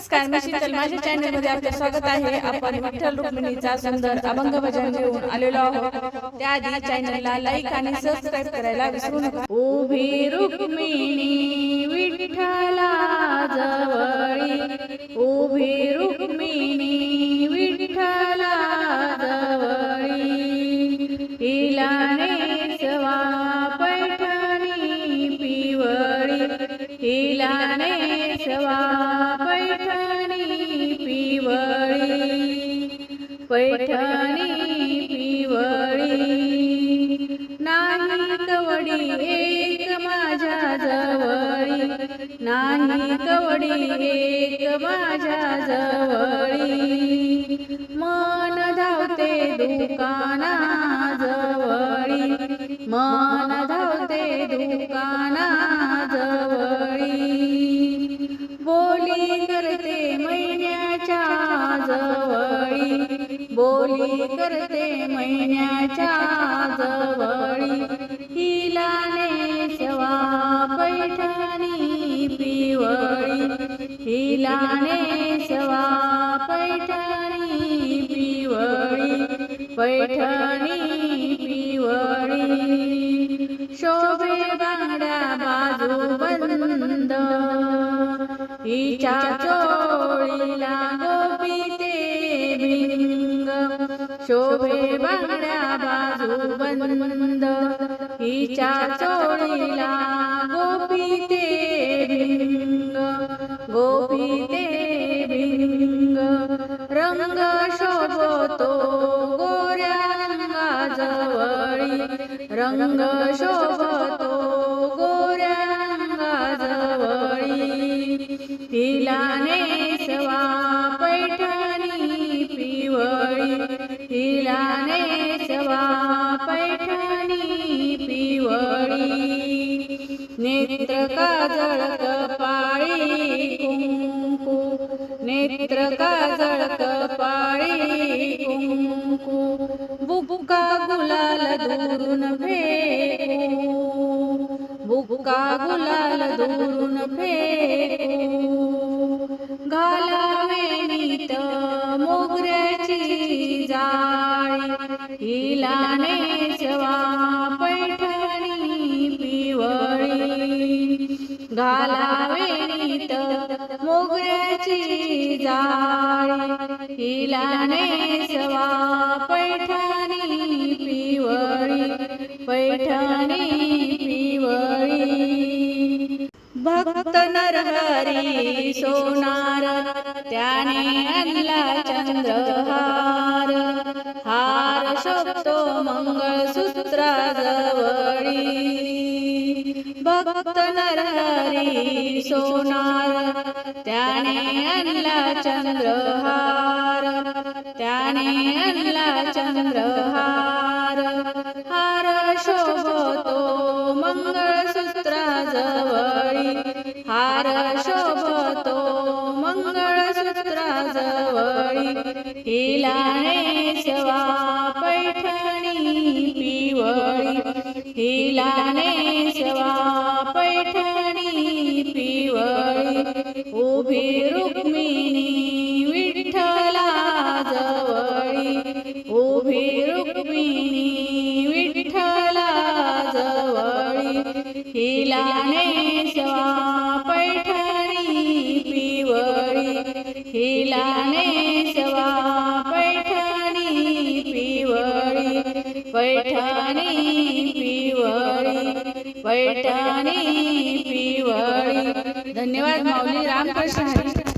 नमस्कार मी शीतल माझ्या चॅनलमध्ये आपले स्वागत आहे. आपण विठ्ठल रुक्मिणीचा सुंदर अभंग भजन घेऊन आलेलो आहोत. त्याआधी चॅनलला लाईक आणि सबस्क्राईब करायला विसरू नका. उभी रुक्मिणी विठ्ठला जवळी. उभी रुक्मिणी विठ्ठला जवळी. हिला नेसवा पैठणी पिवळी. हिला नेसवा पैठणी पिवळी नाही कवडी एक माझ्या जवळी नाही कवडी एक माझ्या जवळी. मन धावते दुकाना जवळी मन धावते दुकाना जवळी बोली करते महिन्याच्या जवळी. हिला नेसवा पैठणी पिवळी. हिला नेसवा पैठणी पिवळी. पैठणी पिवळी. शोभे बांगड्या बाजू बंद. हिच्या चोळीला गोपी शोभे बांगड्या बाजू बंद हिच्या चोळीला गोपी ते भिंग गोपी ते भिंग रंग शोभतो गोऱ्या रंगाजवळी रंग शोभतो गोऱ्या रंगाजवळी तिला नेसवा तिला नेसवा पैठणी पिवळी. नेत्र काजळ कपाळी कुंकू. नेत्र काजळ कपाळी कुंकू. बुबुका गुलाल दुरून फेकू. बुका गुलाल दुरून फेकू. घालावे नीत मोगऱ्याची जा हिला नेसवा पैठणी पिवळी घालावेणीत मोगऱ्याची जाळी हिला नेसवा पैठणी पिवळी पैठणी पिवळी भक्त नरहरी सोनार त्याने आणला चंद्रहार. तो मंगळसूत्रा जवळी. भक्त नरहरी सोनार त्याने आणला चंद्रहार त्याने आणला चंद्रहार. हार शोभतो मंगळसूत्रा जवळी. हार शोभतो मंगळसूत्रा जवळी. हिला नेसवा हिलाने नेसवा पैठणी पिवळी उभी रुक्मिणी विठ्ठला जवळी उभी रुक्मिणी विठ्ठला जवळी हिलाने नेसवा पैठणी पिवळी हिलाने नेसवा पिवळी पैठणी पिवळी. धन्यवाद माऊली रामकृष्ण हरी.